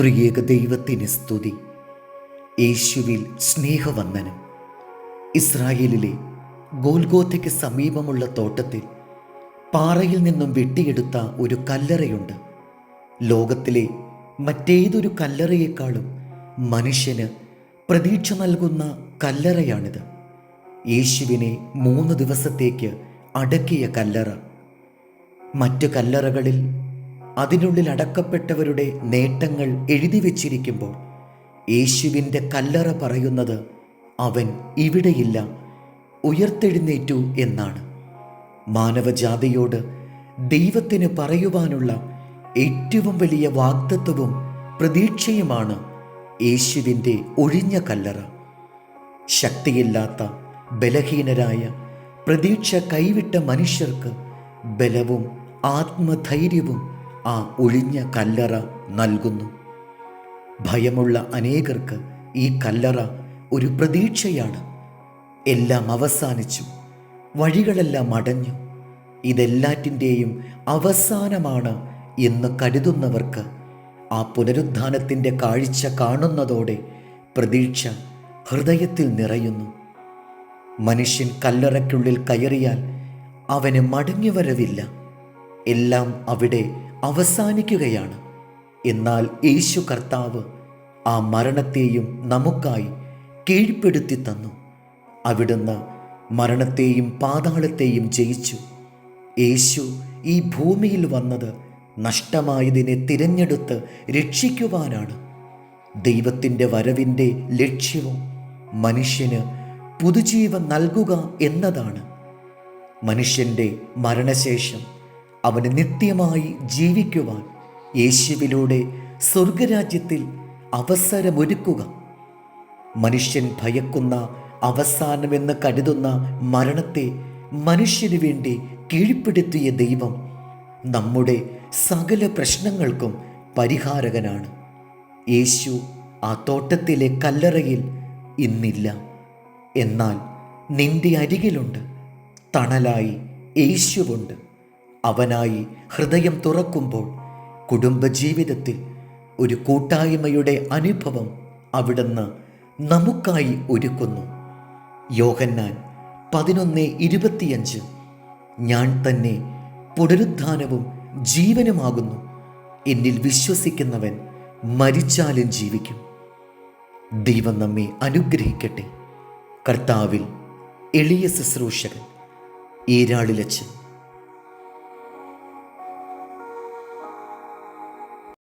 ത്രിയേക ദൈവത്തിന് സ്തുതി. യേശുവിൽ സ്നേഹവന്ദനം. ഇസ്രായേലിലെ ഗോൽഗോത്തയ്ക്ക് സമീപമുള്ള തോട്ടത്തിൽ പാറയിൽ നിന്നും വെട്ടിയെടുത്ത ഒരു കല്ലറയുണ്ട്. ലോകത്തിലെ മറ്റേതൊരു കല്ലറയേക്കാളും മനുഷ്യന് പ്രതീക്ഷ നൽകുന്ന കല്ലറയാണിത്. യേശുവിനെ മൂന്ന് ദിവസത്തേക്ക് അടക്കിയ കല്ലറ. മറ്റു കല്ലറകളിൽ അതിനുള്ളിൽ അടക്കപ്പെട്ടവരുടെ നേട്ടങ്ങൾ എഴുതി വച്ചിരിക്കുമ്പോൾ യേശുവിന്റെ കല്ലറ പറയുന്നത് അവൻ ഇവിടെയില്ല ഉയർത്തെഴുന്നേറ്റു എന്നാണ്. മാനവജാതിയോട് ദൈവത്തിന് പറയുവാനുള്ള ഏറ്റവും വലിയ വാഗ്ദത്വവും പ്രതീക്ഷയുമാണ് യേശുവിന്റെ ഒഴിഞ്ഞ കല്ലറ. ശക്തിയില്ലാത്ത ബലഹീനരായ പ്രതീക്ഷ കൈവിട്ട മനുഷ്യർക്ക് ബലവും ആത്മധൈര്യവും ആ ഒഴിഞ്ഞ കല്ലറ നൽകുന്നു. ഭയമുള്ള അനേകർക്ക് ഈ കല്ലറ ഒരു പ്രതീക്ഷയാണ്. എല്ലാം അവസാനിച്ചു. വഴികളെല്ലാം അടഞ്ഞു. ഇതെല്ലാറ്റിന്റെയും അവസാനമാണ് എന്ന് കരുതുന്നവർക്ക് ആ പുനരുദ്ധാനത്തിന്റെ കാഴ്ച കാണുന്നതോടെ പ്രതീക്ഷ ഹൃദയത്തിൽ നിറയുന്നു. മനുഷ്യൻ കല്ലറയ്ക്കുള്ളിൽ കയറിയാൽ അവന് മടങ്ങിവരവില്ല എല്ലാം അവിടെ അവസാനിക്കുകയാണ്. എന്നാൽ യേശു കർത്താവ് ആ മരണത്തെയും നമുക്കായി കീഴ്പ്പെടുത്തി തന്നു. അവിടുന്ന് മരണത്തെയും പാതാളത്തെയും ജയിച്ചു. യേശു ഈ ഭൂമിയിൽ വന്നത് നഷ്ടമായതിനെ തിരഞ്ഞെടുത്ത് രക്ഷിക്കുവാനാണ്. ദൈവത്തിന്റെ വരവിന്റെ ലക്ഷ്യവും മനുഷ്യന് പുതുജീവൻ നൽകുക എന്നതാണ്. മനുഷ്യന്റെ മരണശേഷം അവന് നിത്യമായി ജീവിക്കുവാൻ യേശുവിലൂടെ സ്വർഗരാജ്യത്തിൽ അവസരമൊരുക്കുക. മനുഷ്യൻ ഭയക്കുന്ന അവസാനമെന്ന് കരുതുന്ന മരണത്തെ മനുഷ്യന് വേണ്ടി കീഴ്പ്പെടുത്തിയ ദൈവം നമ്മുടെ സകല പ്രശ്നങ്ങൾക്കും പരിഹാരകനാണ്. യേശു ആ തോട്ടത്തിലെ കല്ലറയിൽ ഇന്നില്ല. എന്നാൽ നിന്റെ അരികിലുണ്ട്. തണലായി യേശുവുണ്ട്. അവനായി ഹൃദയം തുറക്കുമ്പോൾ കുടുംബജീവിതത്തിൽ ഒരു കൂട്ടായ്മയുടെ അനുഭവം അവിടുന്ന് നമുക്കായി ഒരുക്കുന്നു. യോഹന്നാൻ പതിനൊന്ന് ഇരുപത്തിയഞ്ച്. ഞാൻ തന്നെ പുനരുദ്ധാനവും ജീവനുമാകുന്നു. എന്നിൽ വിശ്വസിക്കുന്നവൻ മരിച്ചാലും ജീവിക്കും. ദൈവം നമ്മെ അനുഗ്രഹിക്കട്ടെ. കർത്താവിൽ എളിയ ശുശ്രൂഷകൻ ഈരാളിലച്ച്